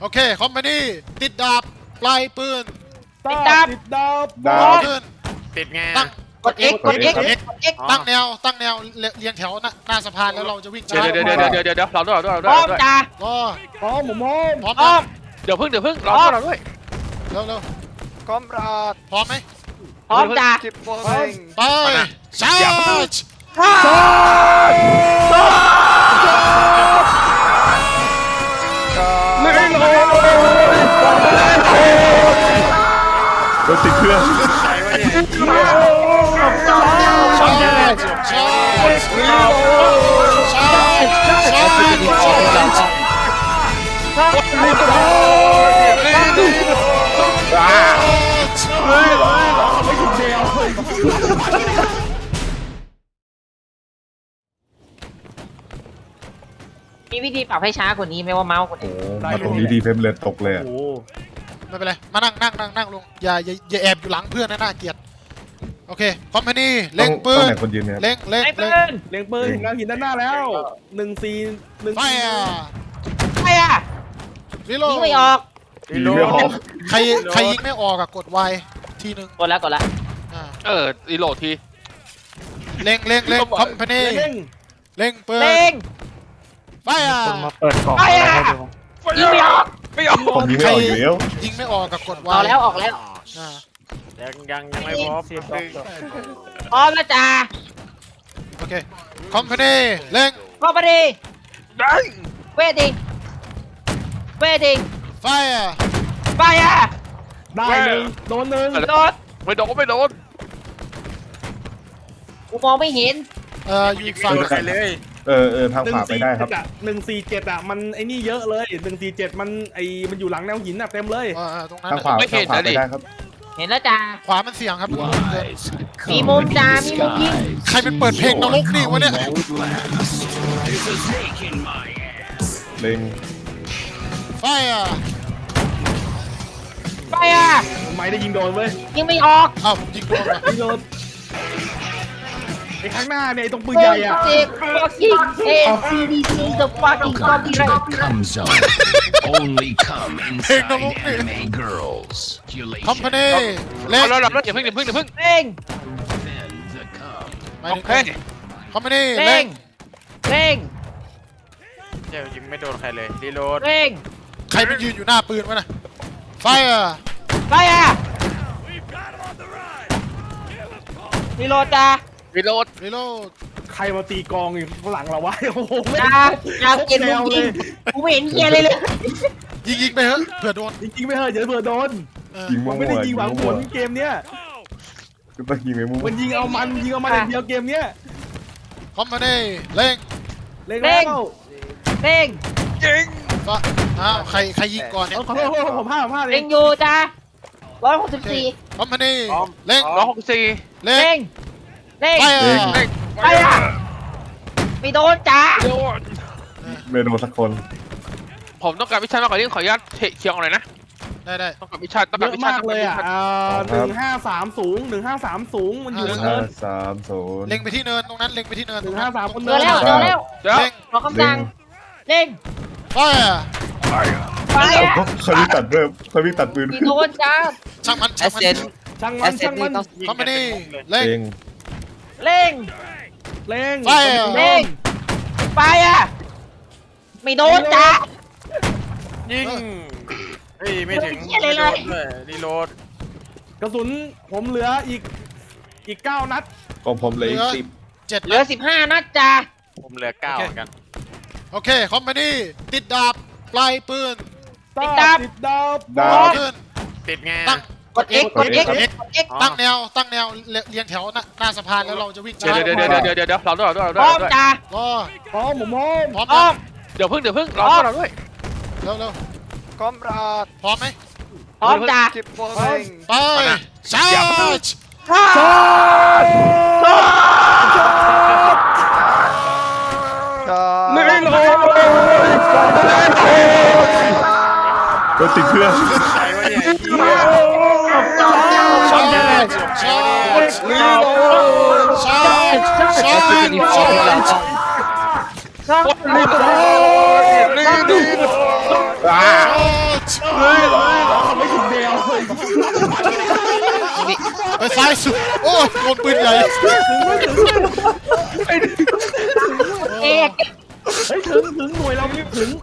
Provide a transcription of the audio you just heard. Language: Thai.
โอเค คอมพานีติดดาบปลายปืนติดดาบ ติดดาบดาบ ขึ้นติดไงตั้งกด X กด X กด X กด X ตั้งแนวตั้งแนวเรียเรียงแถวหน้าหน้าสะพานแล้วเราจะวิ่งเดี๋ยวเดี๋ยวเดี๋ยวเดี๋ยวเดี๋ยวเดี๋ยวเราด้วยเราด้วยเราพด้วยร้อมเราด้วยจ้าก็พร้อมผมพร้อมพร้อมพร้อนะมเดี๋ยวเพิ่งเดี๋ยวเพิ่งเราด้วยเราด้วย เร็วเร็วคอมราดพร้อมไหมพร้อมจ้าคิปโปเงไปชาร์จรถติดเครื่องใครวะเนี่ยชาร์จชา ร์จชาร์จชาร์จชาร์จชาร์จมีวิธีปรับให้ช้า กว่านี้ไหมว่าเมาส์กดโอ้ X โหมาตรงนี้ดีเฟมเลยตกเลยอะ โอ้โห ไม่เป็นไร มานั่งนั่งนั่งนั่งลงอย่าอย่าอย่าแอบอยู่หลังเพื่อนนะน่าเกลียด โอเค คอมพานีเล็งปืต้องนไหนคนยืนเนี่ย เล็งเล็งไอ้ปืเล็งนเล็งปืนถึงแล้วหินด้านหน้าแล้วหนึ่งสี่หนึ่งไฟสี่อะใครอะรีโหลยิดงไม่ออกยิงไม่ออกใครใครยิงไม่ออกอะกด Y ทีหนึ่งกดแล้วกดแล้วอ่าเออรีโหลดที เล็งเล็งเล็งคอมพานีเล็งเล็งปืนเล่งไฟอะใครอะยิงไม่ออก ไม่ออกผมยิงไม่ออกอยู่แล้วยิงไม่ออกกับกด Y ออกแล้วออกแล้วอ่ายังยังยังไม่พบดึงพร้อมแล้วจ้าโอเคคอมพานีเล็งพร้อมพอดีได้เวดิงเวดิงไฟอะไปอะได้หนึ่งโดนหนึ่งโดนไม่โดนไม่โดนกูมองไม่เห็นเอ่ออยู่อีกฝั่งไม่โดนใครเลย เออเออทางขวาไปได้ครับ หนึ่งสี่เจ็ดอะมันไอ้นี่เยอะเลยหนึ่งสี่เจ็ดมันไอ้มันอยู่หลังแนวหินอะเต็มเลยเออเออตรงนั้นทางขวาทางขวาไปได้ครับ เห็นแล้วจ้า ขวามันเสียงครับ มีมุมจ้ามีมุมยิง ใครเป็นเปิดเพลงนรกนี่วะเนี่ย เล็งไฟอะไปอะไม่ได้ยิงโดนเว้ยยิงไม่ออก เอ้ายิงโดนว่ะยิงโดน ไอ้ข้างหน้าเนี่ยไอ้ตรงปืนใหญ่อะเด็ก fucking ACDC the fucking copyright Come zone. Only come inside anime girls. คอมพานีเล็เอางแล้วเราอย่าเพิ่งอย่าเพิ่งอย่าเพิ่ง เร่ง Then the come. ไปโอถึงเคคอมพานีเร่เล็งงเร่ง เดี๋ยวยิงไม่โดนใครเลยรีโหลดเร่งใครมันยืนอยู่หน้าปืนวะน่ะไฟอะไปอะรีโหลดจ้า รีโหลดรีโหลดใครมาตีกองอยู่ข้างหลังเราวะโอ้โหไม่จ้าจ้าเก็บแนมุมวเลยิงยกูไม่เห็นเฮียเลยเลย ยิงยิงไปเถอะเผื่อโดนจริงๆไม่เหอะเดี๋ยวเผื่อโดนเออยิงผมั่มวไม่ได้ยิงหวังผมั่วลเกมเนี้ยก็ต้องยิงไปมั่วมันยิงเอามันยิงเอามันอย่างเดียวเกมเนี้ยคอมพานีเล็งเล็งแล้วเร่งฟ้าอ้าวใครใครยิงก่อนเนี่ยเอาขอโทษขอโทษผมพลาดผมพลาดเอเร่งงอยู่จ้าร้อยหกสิบสี่คอมพานีเล็งร้อยหกสี่เล็เร่งง เร่งไฟอะไปอะไม่โดนจ้าโดนไม่โดนสักคน ผมต้องการวิชามากกว่านี้ขออนุญาตเทเคียงหน่อยนะ ได้ได้ต้องการวิชาต้องเยการอะวิชามากเลยอะหนึ่งห้าสามสูงหนึ่งห้าสามสูงมันอยู่บนห้าเนินสามศูนย์เล็งไปที่เนินตรงนั้นเล็งไปที่เนินหนึ่ตรงงนั้ห้านสามคนเจเนิอนแล้วเจอแล้วเดี๋ยวเล็งขอคำสั่งเร่งไฟอะไปอะเขามีตัดเริ่มเขามีตัดปืนไม่โดนจ้าช่างมันแอช่างสมันเซนช่างมันช่างมันคอมพานีเล็งเล็ง เร่งเล็งไฟอะ เร่งไปอะ ไม่โดนจ้ายิงเฮ้ยไม่ถึงเหี้ยเลยเลยด้วยรีโหลดกระสุนผมเหลืออีกอีกเก้านัดของผมเหลยสิบเจ็ดเหลือสิบห้านัดจ้าผมเหลือเก้าเหมือนกัน โอเค คอมพานีติดดาบปลายปืนติดดาบติดดาบดาบ ขึ้นติดไงตั้ง กด X กด X กด X กด X ตั้งแนวตั้งแนวเรียเรียงแถวหน้าหน้าสะพานแล้วเราจะวิ่งเดี๋ยวเดี๋ยวเดี๋ยวเดี๋ยวเดี๋ยวเดี๋ยวเราด้วยเราด้วยเราพด้วยร้อมเราด้วยจ้าก็พร้อมผมพร้อมพร้อมพร้อนะมเดี๋ยวเพิ่งเดี๋ยวเพิ่งเราด้วยเราด้วย เร็วเร็วคอมราดพร้อมไหมพร้อมจ้าคิปโปเงไปชาร์จรถติดเครื่อง ใครวะเนี่ยชาร์จชาร์จรีโหลดชาร์จชาร์จชาร์จชาร์จครับชาร์จเฮ้ย เฮ้ยไม่ถึงเดียวเลยไปซ้ายสุด โอ้ยโดนปืนใหญ่เอกเฮ้ยถึงถึงหน่วยเราถึง